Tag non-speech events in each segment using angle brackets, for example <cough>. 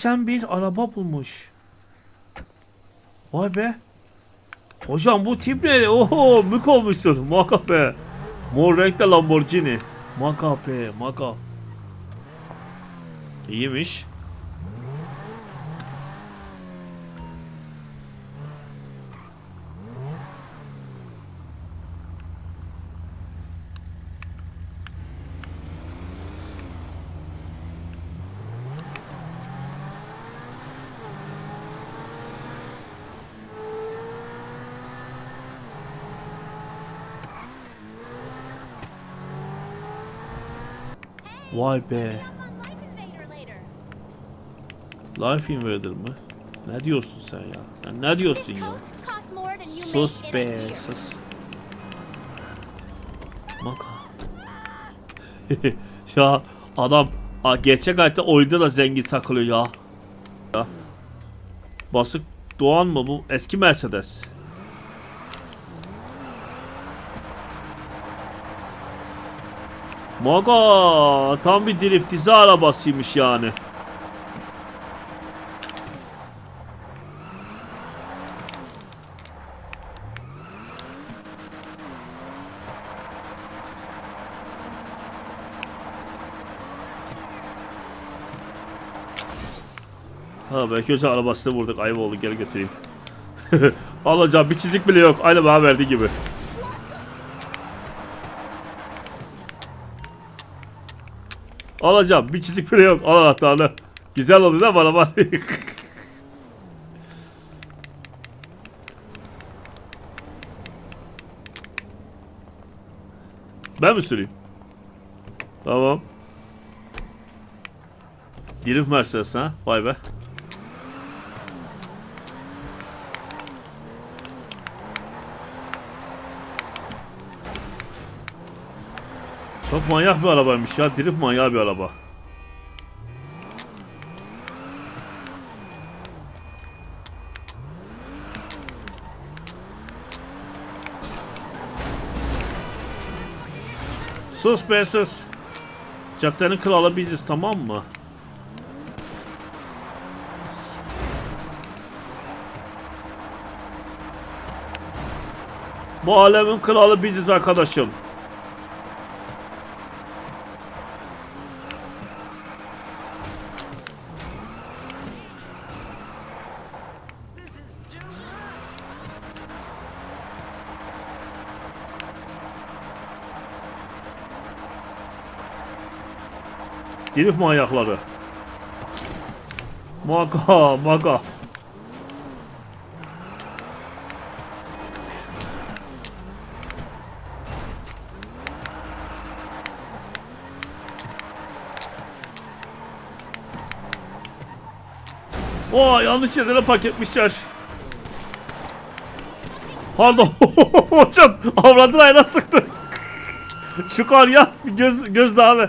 Sen bir araba bulmuş. Vay be. Hocam bu tip ne? Oho mük olmuşsun. Maka be. Mor renkte Lamborghini. Maka be maka. İyiymiş. Vay be. Life Invader mı? Ne diyorsun sen ya? Sen ne diyorsun ya? Sus be sus. Maka. <laughs> ya adam a, gerçek hayatta oyunda da zengin takılıyor ya. ya. Basık Doğan mı bu? Eski Mercedes. Maga tam bir driftize arabasıymış yani. Ha belki önce arabasını vurduk. Ayıp oldu gel götüreyim. <laughs> Alacağım bir çizik bile yok. Aynı bana verdiği gibi. Alacağım bir çizik bile yok. Al anahtarını. Güzel oldu değil mi araba? <laughs> ben mi süreyim? Tamam. Drift Mercedes ha? Vay be. Çok manyak bir arabaymış ya. Drift manyağı bir araba. Sus be sus. Caddenin kralı biziz tamam mı? Bu alemin kralı biziz arkadaşım. Drift manyakları. Maga maga. Oo yanlış yerlere park etmişler. Pardon. <laughs> Hocam avradın ayna sıktı. Şu kar ya. Göz, göz abi.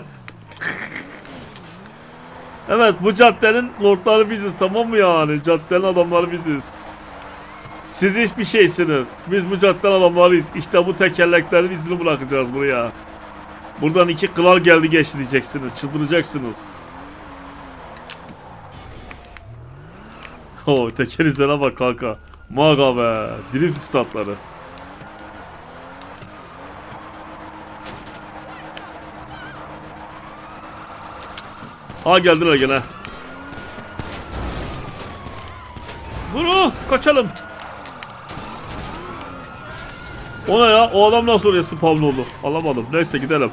Evet bu caddenin lordları biziz tamam mı yani? Caddenin adamları biziz. Siz hiçbir şeysiniz. Biz bu caddenin adamlarıyız. İşte bu tekerleklerin izini bırakacağız buraya. Buradan iki kral geldi geçti diyeceksiniz. Çıldıracaksınız. O teker izlere bak kanka. Maga be. Drift statları. Ha geldiler gene. Bunu kaçalım. O ne ya? O adam nasıl oraya spawn oldu? Alamadım. Neyse gidelim.